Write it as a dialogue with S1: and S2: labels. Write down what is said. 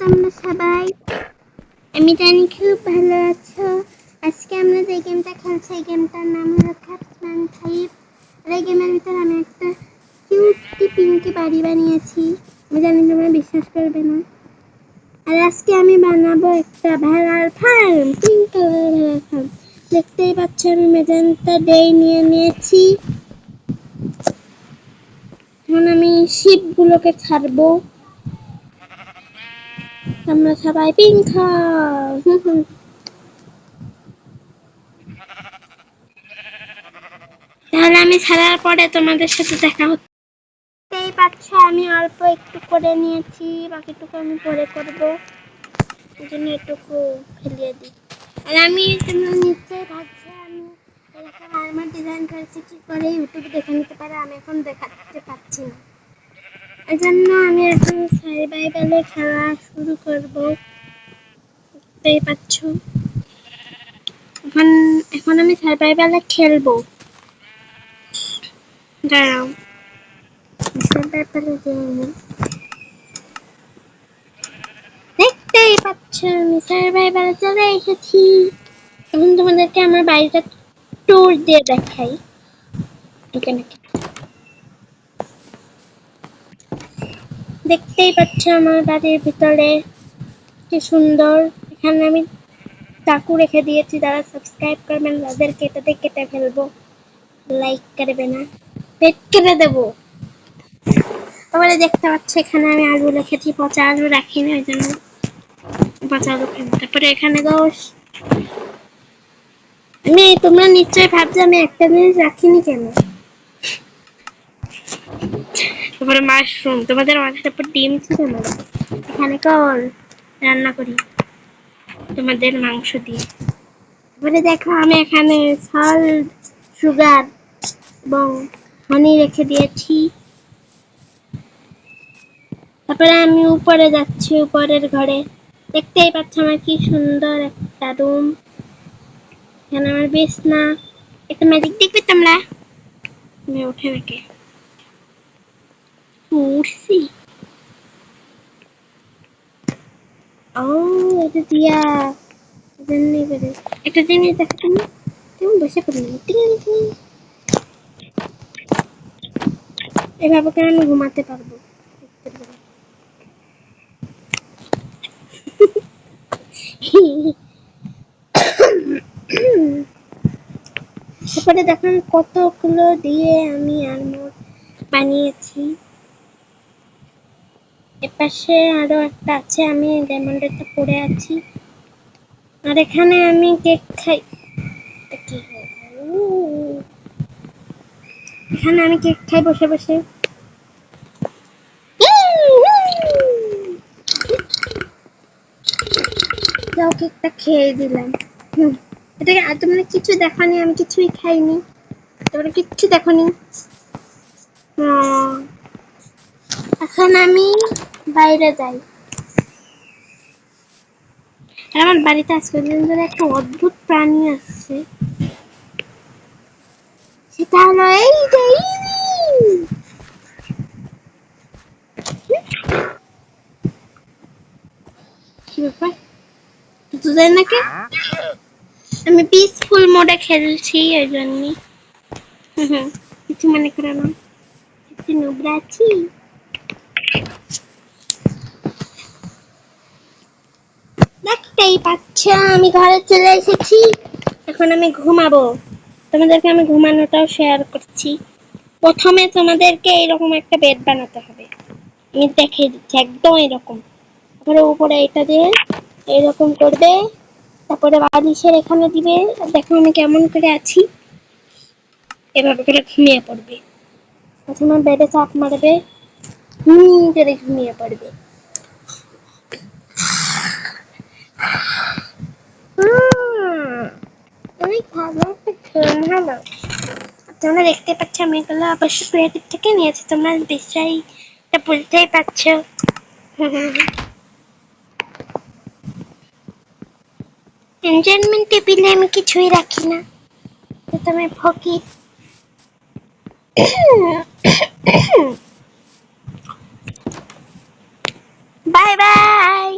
S1: তোমরা সবাই। আমি জানি খুব ভালো আছো। আজকে আমরা যে গেমটা খেলছি, এই গেমটার নাম হলো ক্যাপসম্যান ফাইভ আর এই গেমের ভিতরে আমি একটা কিউটি পিঙ্কি বাড়ি বানিয়েছি। আমি জানি তোমরা বিশ্বাস করবে না। আর আজকে আমি বানাবো একটা ভেড়ার ফার্ম পিঙ্ক কালারের ভেড়ার ফার্ম দেখতেই পাচ্ছ, আমি মেজেন্টা ডে নিয়ে নিয়েছি। এখন আমি শিপগুলোকে ছাড়বো। তোমরা সবাই পিং খাও হুম হুম। তাহলে আমি ছাড়ার পরে তোমাদের সাথে দেখা দেখতেই পাচ্ছ, আমি অল্প একটু করে নিয়েছি, বাকিটুকু আমি পরে করব। এই জন্য এটুকু ফেলিয়ে দিই। আর আমি তোমরা নিশ্চয়ই ভাবছ আমি এরকম আর্মার ডিজাইন করেছি, কি করে ইউটিউবে দেখে নিতে পারে, আমি এখন দেখাতে পারছি না। এই জন্য আমি এখন সার্ভাইভালে খেলা শুরু করব। দেখতেই পাচ্ছ। এখন এখন আমি সার্ভাইভালে খেলব। দাঁড়াও। সার্ভাইভালে যাইনি দেখতেই পাচ্ছ, আমি সার্ভাইভালে চলে এসেছি। এখন তোমাদেরকে আমার বাড়িটা ট্যুর দিয়ে দেখাই। ঢুকে নাকি দেখতেই পাচ্ছ আমার বাড়ির ভিতরে। কি সুন্দর। এখানে আমি চাকু রেখে দিয়েছি, যারা সাবস্ক্রাইব করবেন তাদেরকে। এটাতে কেটে ফেলব। লাইক করবে না। পেট কেটে দেবো। তারপরে দেখতে পাচ্ছ, এখানে আমি আলু রেখেছি, পচা আলু রাখিনি, ওই জন্য পচা আলু তারপরে এখানে দোষ। আমি তোমরা নিশ্চয়ই ভাবছ আমি একটা জিনিস রাখিনি কেন? তারপরে মাশরুম তোমাদের মাথার উপর ডিম ছিল এখানে কল, রান্না করি। তোমাদের মাংস দিয়ে। তারপরে দেখো, আমি এখানে সল্ট সুগার এবং হানি রেখে দিয়েছি। তারপরে আমি উপরে যাচ্ছি, উপরের ঘরে। দেখতেই পাচ্ছ আমার কি সুন্দর একটা রুম এখানে আমার বিছনা। একটা ম্যাজিক দেখবে তোমরা? আমি উঠে নাকি? উঠছি ও এটা দিয়া। জন্যই বেরে একটা জিনিস দেখো তুমি তুমি বসে টিং এভাবে করে আমি ঘুমাতে পারব। তারপরে দেখুন কতগুলো দিয়ে আমি আলমোড বানিয়েছি। এপাশে আরও একটা আছে, আমি ডায়মন্ডেরটা পরে আছি। আর এখানে আমি কেক খাই। এখানে আমি কেক খাই বসে বসে। যাও কেকটা খেয়ে দিলাম। এটাকে আর তোমরা কিছু দেখানি, আমি কিছুই খাইনি। তোমরা কিচ্ছু দেখনি। হুম। এখন আমি বাইরে যাই। আমার বাড়িতে আজ ধরে একটা অদ্ভুত প্রাণী আসছে। সেটা হলো এই যে কি ব্যাপার? তোদের নাকি আমি পিসফুল মোডে খেলছি ওই হুম, কিছু মনে করো না। একটু নোবরা আছি। দেখতেই পাচ্ছ আমি ঘরে চলে এসেছি। এখন আমি ঘুমাবো। তোমাদেরকে আমি ঘুমানোটাও শেয়ার করছি। প্রথমে তোমাদেরকে এরকম একটা বেড বানাতে হবে। আমি দেখে দিচ্ছি, একদম এরকম। তারপরে উপরে এটা দিয়ে এরকম করবে। তারপরে বালিশের এখানে দিবে। দেখো আমি কেমন করে আছি। এভাবে করে ঘুমিয়ে পড়বে। প্রথমে বেডে চাপ মারবে। হুম করে ঘুমিয়ে পড়বে হুম, অনেক ভালো হলো তোমরা দেখতে পাচ্ছ আমি এগুলো অবশ্য ক্রিয়েটিভ থেকে নিয়েছি। তোমরা এটা বুঝতেই পারছ। এনজয়মেন্ট টেবিলে আমি কিছুই রাখি না। আমি ফকির বাই বাই